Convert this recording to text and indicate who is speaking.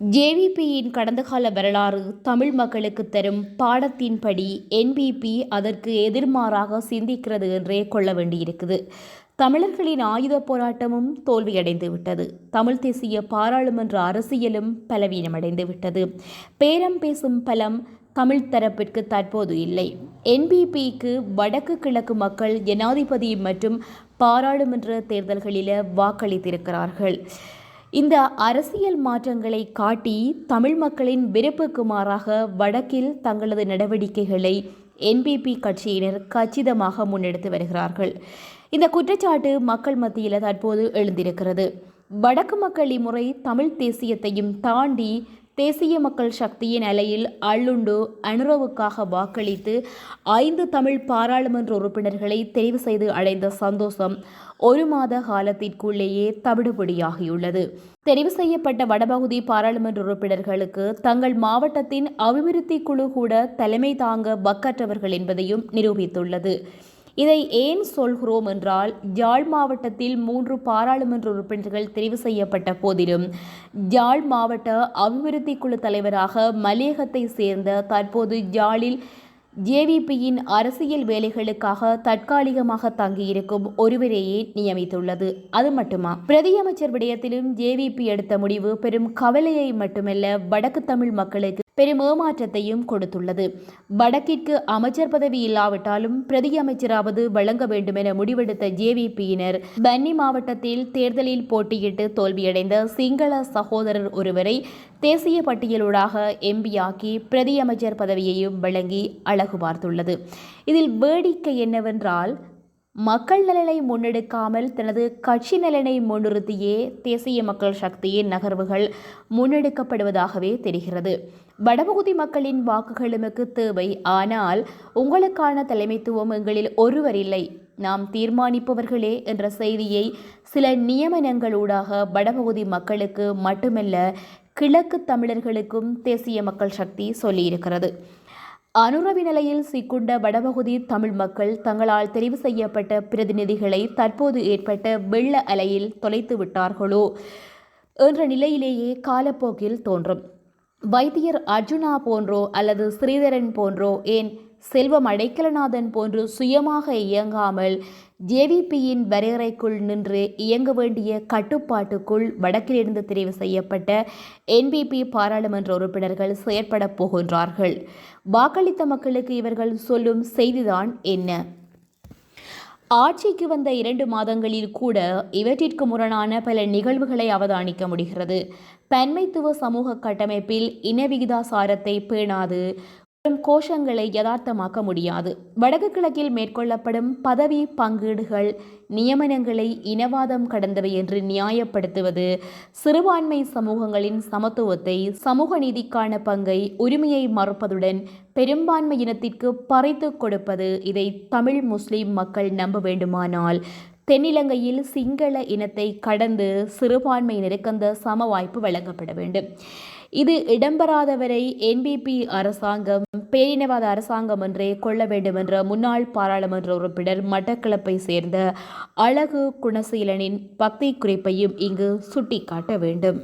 Speaker 1: ஜேவிபியின் கடந்த கால வரலாறு தமிழ் மக்களுக்கு தரும் பாடத்தின்படி என்பிபி அதற்கு எதிர்மாறாக சிந்திக்கிறது என்றே கொள்ள வேண்டியிருக்குது. தமிழர்களின் ஆயுத போராட்டமும் தோல்வியடைந்து விட்டது. தமிழ் தேசிய பாராளுமன்ற அரசியலும் பலவீனமடைந்து விட்டது பேரம் பேசும் பலம் தமிழ் தரப்பிற்கு தற்போது இல்லை. என்பிபிக்கு வடக்கு கிழக்கு மக்கள் ஜனாதிபதி மற்றும் பாராளுமன்ற தேர்தல்களில் வாக்களித்திருக்கிறார்கள். இந்த அரசியல் மாற்றங்களை காட்டி தமிழ் மக்களின் விருப்புக்கு மாறாக வடக்கில் தங்களது நடவடிக்கைகளை என்பிபி கட்சியினர் கச்சிதமாக முன்னெடுத்து வருகிறார்கள். இந்த குற்றச்சாட்டு மக்கள் மத்தியில் தற்போது எழுந்திருக்கிறது. வடக்கு மக்கள் இம்முறை தமிழ் தேசியத்தையும் தாண்டி தேசிய மக்கள் சக்தியின் அலையில் அள்ளுண்டு அனுரவுக்காக வாக்களித்து ஐந்து தமிழ் பாராளுமன்ற உறுப்பினர்களை தெரிவு செய்து அடைந்த சந்தோஷம் ஒரு மாத காலத்திற்குள்ளேயே தவிடுபடியாகியுள்ளது. தெரிவு செய்யப்பட்ட வடபகுதி பாராளுமன்ற உறுப்பினர்களுக்கு தங்கள் மாவட்டத்தின் அபிவிருத்தி குழு கூட தலைமை தாங்க வக்கற்றவர்கள் என்பதையும் நிரூபித்துள்ளது. இதை ஏன் சொல்கிறோம் என்றால் யாழ் மாவட்டத்தில் மூன்று பாராளுமன்ற உறுப்பினர்கள் தெரிவு செய்யப்பட்ட போதிலும் யாழ் மாவட்ட அபிவிருத்தி குழு தலைவராக மலையகத்தை சேர்ந்த தற்போது யாழில் ஜேவிபியின் அரசியல் வேலைகளுக்காக தற்காலிகமாக தங்கியிருக்கும் ஒருவரையே நியமித்துள்ளது. அது மட்டுமா? பிரதியமைச்சர் விடயத்திலும் ஜேவிபி எடுத்த முடிவு பெரும் கவலையை மட்டுமல்ல வடக்கு தமிழ் மக்களுக்கு பெரும் ஏமாற்றத்தையும் கொடுத்துள்ளது. வடக்கிற்கு அமைச்சர் பதவி இல்லாவிட்டாலும் பிரதியமைச்சராவது வழங்க வேண்டும் என முடிவெடுத்த ஜேவிபியினர் பன்னி மாவட்டத்தில் தேர்தலில் போட்டியிட்டு தோல்வியடைந்த சிங்கள சகோதரர் ஒருவரை தேசிய பட்டியலூடாக எம்பியாக்கி பிரதியமைச்சர் பதவியையும் வழங்கி அழகு பார்த்துள்ளது. இதில் வேடிக்கை என்னவென்றால் மக்கள் நலனை முன்னெடுக்காமல் தனது கட்சி நலனை முன்னிறுத்தியே தேசிய மக்கள் சக்தியின் நகர்வுகள் முன்னெடுக்கப்படுவதாகவே தெரிகிறது. வடபகுதி மக்களின் வாக்குகளுமக்கு தேவை. ஆனால் உங்களுக்கான தலைமைத்துவம் எங்களில் ஒருவர் இல்லை. நாம் தீர்மானிப்பவர்களே என்ற செய்தியை சில நியமனங்களூடாக வடபகுதி மக்களுக்கு மட்டுமல்ல கிழக்கு தமிழர்களுக்கும் தேசிய மக்கள் சக்தி சொல்லியிருக்கிறது. அனுரவி நிலையில் சிக்குண்ட வடபகுதி தமிழ் மக்கள் தங்களால் தெரிவு செய்யப்பட்ட பிரதிநிதிகளை தற்போது ஏற்பட்ட வெள்ள அலையில் தொலைத்து விட்டார்களோ என்ற நிலையிலேயே காலப்போக்கில் தோன்றும். வைத்தியர் அர்ஜுனா போன்றோ அல்லது ஸ்ரீதரன் போன்றோ ஏன் செல்வம் அடைக்கலநாதன் போன்று சுயமாக இயங்காமல் ஜேவிபியின் வரையறைக்குள் நின்று இயங்க வேண்டிய கட்டுப்பாட்டுக்குள் வடக்கிலிருந்து தெரிவு செய்யப்பட்ட என்பிபி பாராளுமன்ற உறுப்பினர்கள் செயற்பட போகின்றார்கள். வாக்களித்த மக்களுக்கு இவர்கள் சொல்லும் செய்திதான் என்ன? ஆட்சிக்கு வந்த இரண்டு மாதங்களில் கூட இவற்றிற்கு முரணான பல நிகழ்வுகளை அவதானிக்க முடிகிறது. பன்மைத்துவ சமூக கட்டமைப்பில் இனவிகிதாசாரத்தை பேணாது கோஷங்களை யதார்த்தமாக்க முடியாது. வடக்கு கிழக்கில் மேற்கொள்ளப்படும் பதவி பங்கீடுகள் நியமனங்களை இனவாதம் கடந்தவை என்று நியாயப்படுத்துவது சிறுபான்மை சமூகங்களின் சமத்துவத்தை சமூக நீதிக்கான பங்கை உரிமையை மறுப்பதுடன் பெரும்பான்மை இனத்திற்கு பறித்து கொடுப்பது இதை தமிழ் முஸ்லிம் மக்கள் நம்ப வேண்டுமானால் தென்னிலங்கையில் சிங்கள இனத்தை கடந்து சிறுபான்மையினருக்கு அந்த சம வாய்ப்பு வழங்கப்பட வேண்டும். இது இடம்பெறாதவரை என்பிபி அரசாங்கம் பேரினவாத அரசாங்கம் என்றே கொள்ள வேண்டும் என்ற முன்னாள் பாராளுமன்ற உறுப்பினர் மட்டக்களப்பை சேர்ந்த அழகு குணசீலனின் பக்தி குறிப்பையும் இங்கு சுட்டிக்காட்ட வேண்டும்.